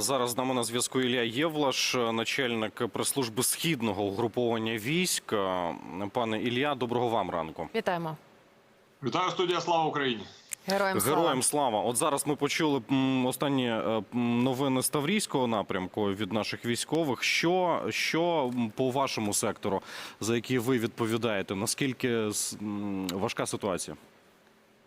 Зараз з нами на зв'язку Ілля Євлаш, начальник прес-служби східного угруповання військ. Пане Ілля, доброго вам ранку. Вітаємо. Вітаю студія Слава Україні. Героям слава. Героям слава. От зараз ми почули останні е, новини з Таврійського напрямку від наших військових. Що, що по вашому сектору, за який ви відповідаєте? Наскільки важка ситуація?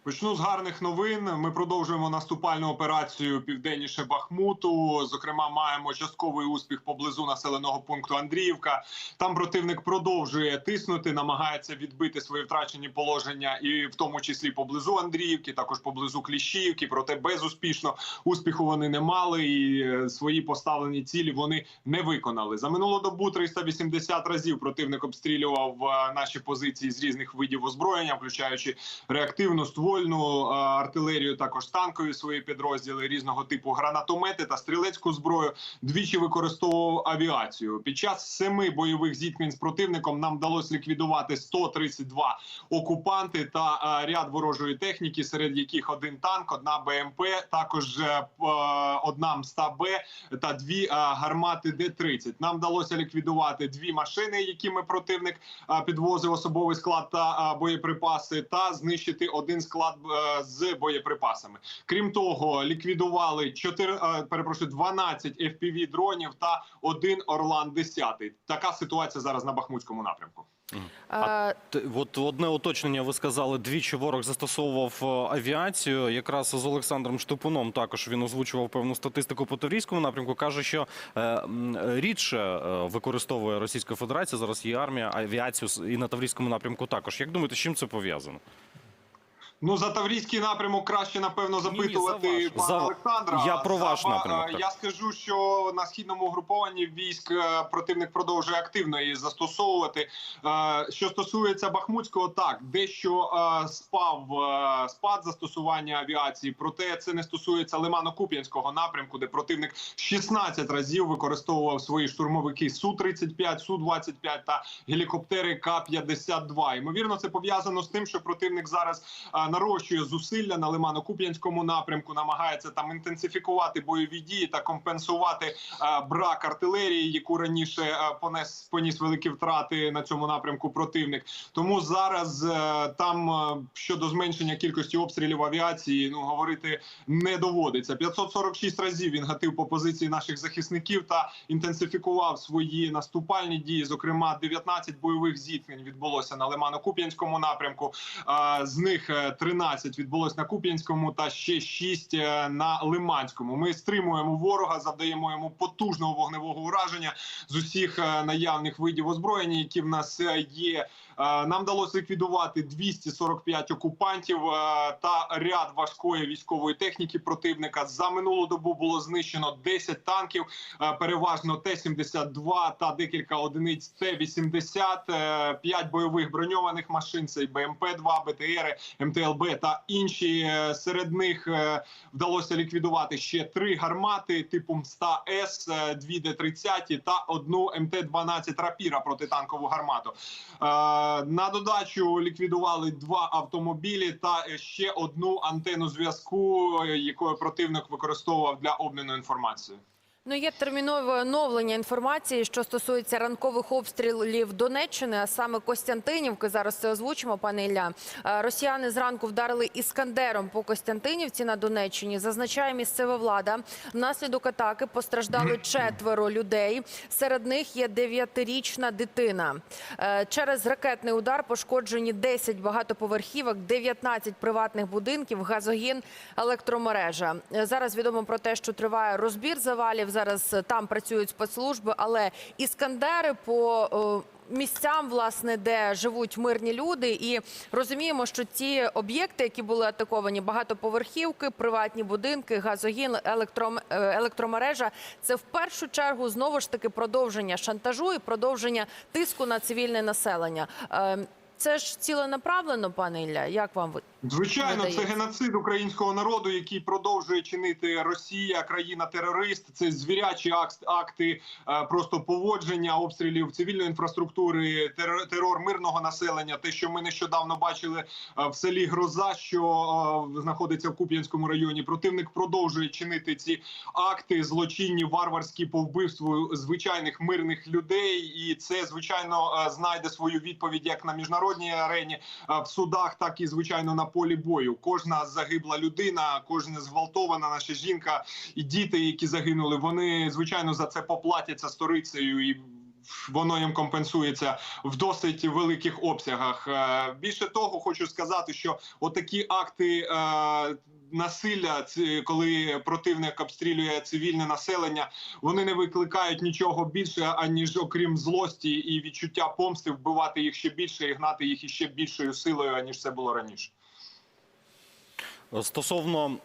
Почну з гарних новин. Ми продовжуємо наступальну операцію південніше Бахмуту. Зокрема, маємо частковий успіх поблизу населеного пункту Андріївка. Там противник продовжує тиснути, намагається відбити свої втрачені положення, і в тому числі поблизу Андріївки, також поблизу Кліщіївки. Проте безуспішно успіху вони не мали, і е, свої поставлені цілі вони не виконали. За минулу добу 380 разів противник обстрілював е, наші позиції з різних видів озброєння, включаючи реактивну ствольну е, артилерію, також танкові свої підрозділи різного типу гранатомети та стрілецьку зброю. Двічі використовував авіацію. Під час семи бойових зіткнень з противником нам вдалося ліквідувати 132 окупанти та е, ряд ворожої техніки, серед яких один танк, одна БМП, також е, одна МСТА Б та дві гармати Д-30. Нам вдалося ліквідувати дві машини, якими противник підвозив особовий склад та боєприпаси, та знищити один склад е, з боєприпасами. Крім того, ліквідували 4, е, перепрошую, 12 FPV дронів та один Орлан 10. Така ситуація зараз на Бахмутському напрямку. Т- От одне уточнення ви сказали, двічі ворог застосовував е, авіацію. Якраз з Олександром Штепуном також він озвучував певну статистику по Таврійському напрямку. Каже, що е, рідше використовує Російська Федерація, зараз є армія, авіацію і на Таврійському напрямку також. Як думаєте, з чим це пов'язано? Ну за Таврійський напрямок краще напевно запитувати за пана За- Олександра. Я про ваш напрямок, е, так. Я скажу, що на східному угрупованні військ е, противник продовжує активно її застосовувати. Е, Що стосується Бахмутського, так дещо спав спад застосування авіації, проте це не стосується Лимано-Куп'янського напрямку, де противник 16 разів використовував свої штурмовики су 35 су 25 та гелікоптери К-52. Ймовірно, це пов'язано з тим, що противник зараз нарощує зусилля на Лимано-Куп'янському напрямку, намагається там інтенсифікувати бойові дії та компенсувати е, брак артилерії, яку раніше е, понес поніс великі втрати на цьому напрямку противник. Тому зараз е, там щодо зменшення кількості обстрілів авіації, ну говорити не доводиться. 546 разів він гатив по позиції наших захисників та інтенсифікував свої наступальні дії. Зокрема, 19 бойових зіткнень відбулося на Лимано-Куп'янському напрямку. З них 13 відбулось на Куп'янському та ще 6 е, на Лиманському. Ми стримуємо ворога, завдаємо йому потужного вогневого ураження з усіх е, наявних видів озброєння, які в нас е, є. Нам вдалося ліквідувати 245 окупантів та ряд важкої військової техніки противника. За минулу добу було знищено 10 танків, переважно Т-72 та декілька одиниць Т-80, 5 бойових броньованих машин. Це й БМП-2, БТРи, МТЛБ та інші. Е, Серед них е, вдалося ліквідувати ще три гармати типу МСТА С, е, дві Д-30 та одну МТ-12 Рапіра протитанкову гармату. На додачу ліквідували два автомобілі та ще одну антенну зв'язку, якою противник використовував для обміну інформацією. Ну є термінове оновлення інформації, що стосується ранкових обстрілів Донеччини, а саме Костянтинівки. Зараз це озвучимо, пане Ілля. Е, Росіяни зранку вдарили іскандером по Костянтинівці на Донеччині. Зазначає місцева влада. Внаслідок атаки постраждали четверо людей. Серед них є дев'ятирічна дитина. Е, Через ракетний удар пошкоджені 10 багатоповерхівок, 19 приватних будинків, газогін, електромережа. Е, Зараз відомо про те, що триває розбір завалів. Зараз е, там працюють спецслужби, але іскандери по е, місцям, власне, де живуть мирні люди, і розуміємо, що ті об'єкти, які були атаковані, багатоповерхівки, приватні будинки, газогін, електром, е, електромережа, це в першу чергу знову ж таки продовження шантажу і продовження тиску на цивільне населення. Е, Це ж ціленаправлено, пане Ілля. Як вам Звичайно, це геноцид українського народу, який продовжує чинити Росія, країна-терорист. Це звірячі акт- акти е, просто поводження обстрілів цивільної інфраструктури, терор, мирного населення. Те, що ми нещодавно бачили е, в селі Гроза, що е, знаходиться в Куп'янському районі. Противник продовжує чинити ці акти злочинні, варварські по вбивству звичайних мирних людей, і це звичайно знайде свою відповідь як на міжнародній арені, в судах, так і звичайно на полі бою. Кожна загибла людина, кожна зґвалтована наша жінка і діти, які загинули, вони звичайно за це поплатяться сторицею і. Воно їм компенсується в досить великих обсягах. Е, Більше того, хочу сказати, що отакі акти е, насилля, коли противник обстрілює цивільне населення, вони не викликають нічого більше, аніж окрім злості і відчуття помсти, вбивати їх ще більше і гнати їх іще більшою силою, аніж це було раніше. Стосовно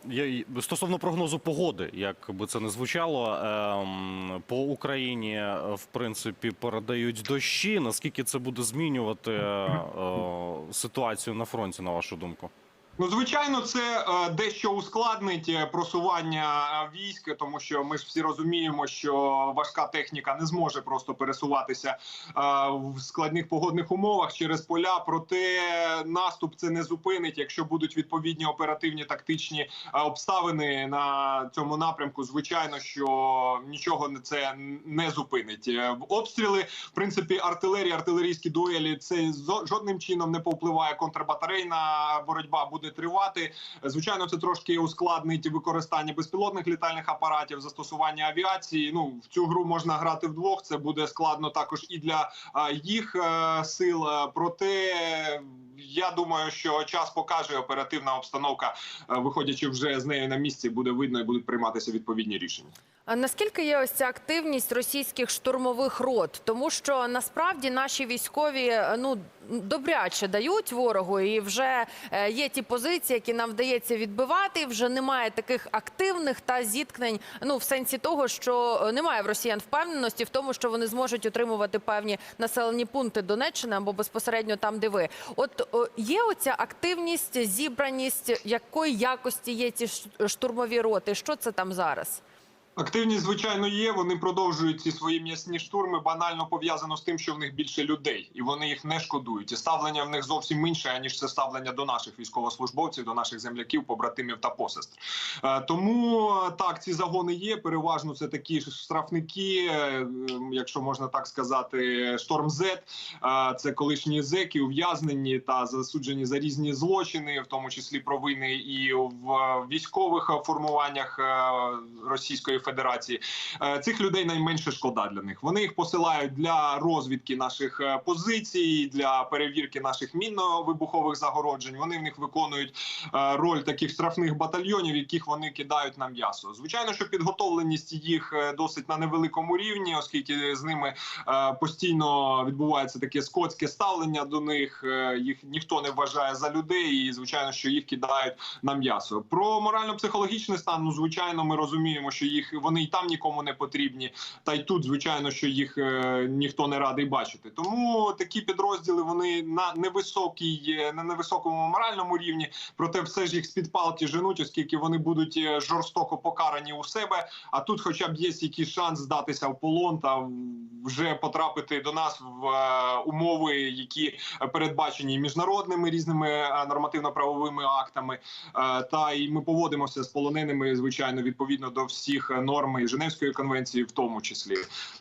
стосовно прогнозу погоди, як би це не звучало, ем, по Україні е, в принципі передають дощі. Наскільки це буде змінювати е, е, ситуацію на фронті, на вашу думку? Ну, звичайно, це е, дещо ускладнить е, просування е, військ, тому що ми ж всі розуміємо, що важка техніка не зможе просто пересуватися в складних погодних умовах через поля. Проте наступ це не зупинить, якщо будуть відповідні оперативні тактичні обставини на цьому напрямку. Звичайно, що нічого не- це не зупинить. Обстріли, в принципі, артилерія, артилерійські дуелі це жодним чином не повпливає. Контрбатарейна боротьба буде тривати. Звичайно, це трошки ускладнить використання безпілотних літальних апаратів, застосування авіації. Ну в цю гру можна грати вдвох. Це буде складно також і для їх е, сил. Е, Проте я думаю, що час покаже оперативна обстановка, е, виходячи вже з нею на місці, буде видно і будуть прийматися відповідні рішення. А наскільки є ось ця активність російських штурмових рот? Тому що насправді наші військові е, ну добряче дають ворогу, і вже е, є ті позиції, які нам вдається відбивати. Вже немає таких активних та зіткнень. Ну в сенсі того, що немає в росіян впевненості в тому, що вони зможуть отримувати певні населені пункти Донеччини або безпосередньо там, де ви. От є оця активність, зібраність, якої якості є ці штурмові роти? Що це там зараз? Активність, звичайно, є. Вони продовжують ці свої м'ясні штурми. Банально пов'язано з тим, що в них більше людей, і вони їх не шкодують. І ставлення в них зовсім інше, аніж це ставлення до наших військовослужбовців, до наших земляків, побратимів та посестр. Е, Тому е, так, ці загони є. Переважно це такі штрафники, е, якщо можна так сказати, шторм. Е, Це колишні зеки, ув'язнені та засуджені за різні злочини, в тому числі провини і в військових формуваннях Російської Федерації. Е, Цих людей найменше шкода для них. Вони їх посилають для розвідки наших е, позицій, для перевірки наших мінно-вибухових загороджень. Вони в них виконують е, роль таких штрафних батальйонів, яких вони кидають на м'ясо. Звичайно, що підготовленість їх досить на невеликому рівні, оскільки з ними постійно відбувається таке скотське ставлення до них. Їх ніхто не вважає за людей, і звичайно, що їх кидають на м'ясо. Про морально-психологічний стан, ну звичайно, ми розуміємо, що їх вони і там нікому не потрібні. Та й тут, звичайно, що їх е, ніхто не радий бачити. Тому такі підрозділи вони на невисокій, е, на невисокому моральному рівні. Проте все ж їх з під палки женуть, оскільки вони будуть е, жорстоко покарані у себе. А тут, хоча б є якийсь шанс здатися в полон та вже потрапити до нас в умови, які передбачені міжнародними різними нормативно-правовими актами. Та і ми поводимося з полоненими, звичайно, відповідно до всіх норм і Женевської конвенції, в тому числі.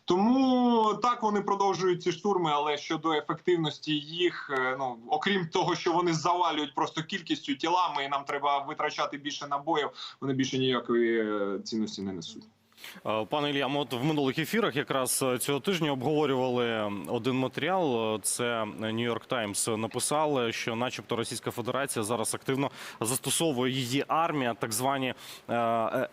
Тому так вони продовжують ці штурми. Але щодо ефективності їх, е, ну окрім того, що вони завалюють просто кількістю тілами, і нам треба витрачати більше набоїв. Вони більше ніякої е, цінності не несуть. Е, Пане Ілля, ми от в минулих ефірах якраз е, цього тижня обговорювали один матеріал. Е, Це Нью-Йорк Таймс написали, що, начебто, Російська Федерація зараз активно застосовує її армія, так звані е,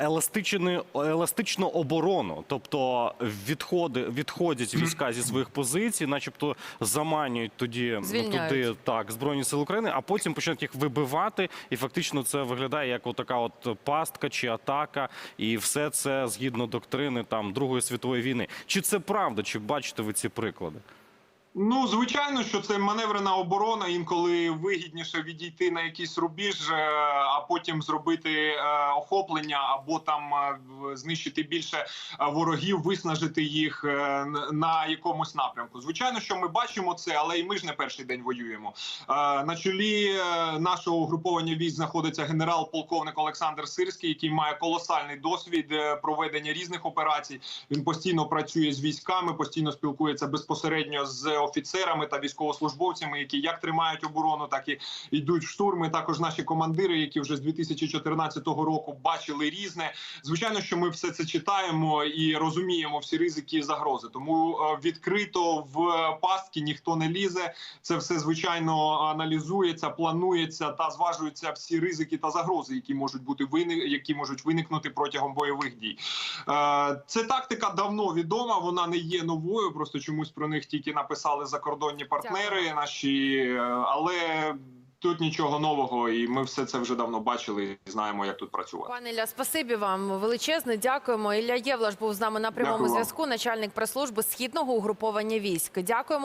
еластичну оборону, тобто відходи відходять війська зі своїх позицій, начебто заманюють тоді Звільняють. туди так збройні сили України, а потім почнуть їх вибивати, і фактично це виглядає як отака от пастка чи атака, і все це згідно доктрини там Другої світової війни. Чи це правда? Чи бачите ви ці приклади? Ну, звичайно, що це маневрена оборона. Інколи вигідніше відійти на якийсь рубіж, е, а потім зробити е, охоплення або там е, знищити більше ворогів, виснажити їх на якомусь напрямку. Звичайно, що ми бачимо це, але і ми ж не перший день воюємо. На чолі нашого угруповання військ знаходиться генерал-полковник Олександр Сирський, який має колосальний досвід проведення різних операцій. Він постійно працює з військами, постійно спілкується безпосередньо з офіцерами та військовослужбовцями, які як тримають оборону, так і йдуть в штурми. Також наші командири, які вже з 2014 року бачили різне. Звичайно, що ми все це читаємо і розуміємо всі ризики і загрози. Тому е, відкрито в пастки ніхто не лізе. Це все звичайно аналізується, планується та зважуються всі ризики та загрози, які можуть бути вини, які можуть виникнути протягом бойових дій. Е, Це тактика давно відома. Вона не є новою. Просто чомусь про них тільки написали закордонні партнери наші, е, але. Тут нічого нового, і ми все це вже давно бачили і знаємо, як тут працювати. Пане Ілля, спасибі вам величезне. Дякуємо. Ілля Євлаш був з нами на прямому Дякую вам. зв'язку, начальник прес-служби східного угруповання військ. Дякуємо.